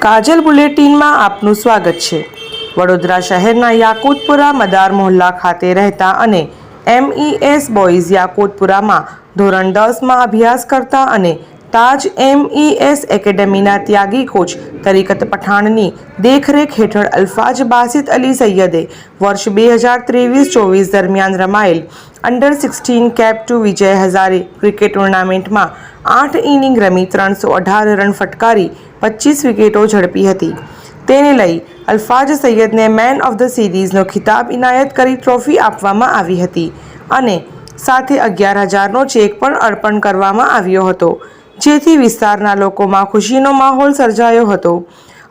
કાજલ બુલેટિનમાં આપનું સ્વાગત છે. વડોદરા શહેરના યાકુતપુરા મદાર મોહલ્લા ખાતે રહેતા અને એમઈએસ બોયઝ યાકુતપુરામાં ધોરણ દસમાં અભ્યાસ કરતા અને તાજ એમઈએસ એકેડેમીના ત્યાગી કોચ તરીકત પઠાણની દેખરેખ હેઠળ અલ્ફાજ બાસિત અલી સૈયદે વર્ષ બે હજાર ત્રેવીસ ચોવીસ દરમિયાન રમાયેલ અંડર સિક્સટીન કેપ ટુ વિજય હઝારે ક્રિકેટ ટુર્નામેન્ટમાં આઠ ઇનિંગ રમી ત્રણસો અઢાર રન ફટકારી પચીસ વિકેટો ઝડપી હતી. તેને લઈ અલ્ફાજ સૈયદને મેન ઓફ ધ સિરીઝનો ખિતાબ ઇનાયત કરી ટ્રોફી આપવામાં આવી હતી અને સાથે અગિયાર હજારનો ચેક પણ અર્પણ કરવામાં આવ્યો હતો. જેથી વિસ્તારના લોકોમાં ખુશીનો માહોલ સર્જાયો હતો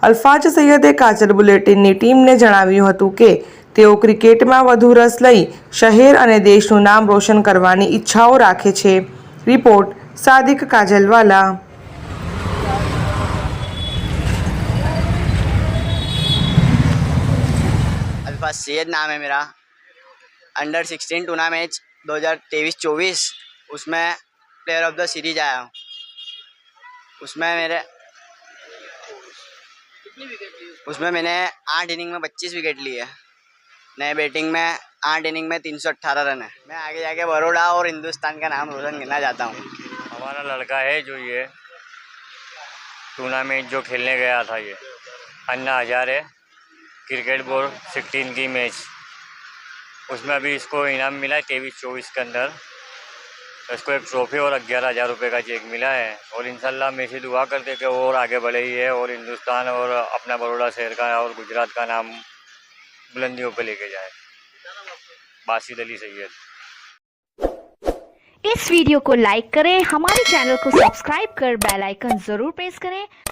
અલ્ફાજ સૈયદે કાજલ બુલેટિનની ટીમને જણાવ્યું હતું કે તેઓ ક્રિકેટમાં વધુ રસ લઈ શહેર અને દેશનું નામ રોશન કરવાની ઈચ્છાઓ રાખે છે રિપોર્ટ સાદિક કાજલવાલા अल्फा सैयद नाम है मेरा अंडर सिक्सटीन टूर्नामेंट 2023-24 उसमें प्लेयर ऑफ द सीरीज आया हूँ उसमें मेरे उसमें मैंने आठ इनिंग में पच्चीस विकेट लिए नए बैटिंग में आठ इनिंग में तीन सौ अट्ठारह रन है। मैं आगे जाके बड़ोड़ा और हिंदुस्तान का नाम रोशन करना चाहता हूँ। हमारा लड़का है जो ये टूर्नामेंट जो खेलने गया था ये Anna Hazare cricket board sixteen की मैच उसमें अभी इसको इनाम मिला है तेईस चौबीस के अंदर। इसको एक ट्रॉफी और ग्यारह हज़ार रुपये का चेक मिला है। और इन हम इसी दुआ करते कि और आगे बढ़े ही है और हिंदुस्तान और अपना बड़ोड़ा शहर का और गुजरात का नाम बुलंदियों पर लेके जाए। बासिद अली सैद इस वीडियो को लाइक करें, हमारे चैनल को सब्सक्राइब कर बेल आइकन ज़रूर प्रेस करें।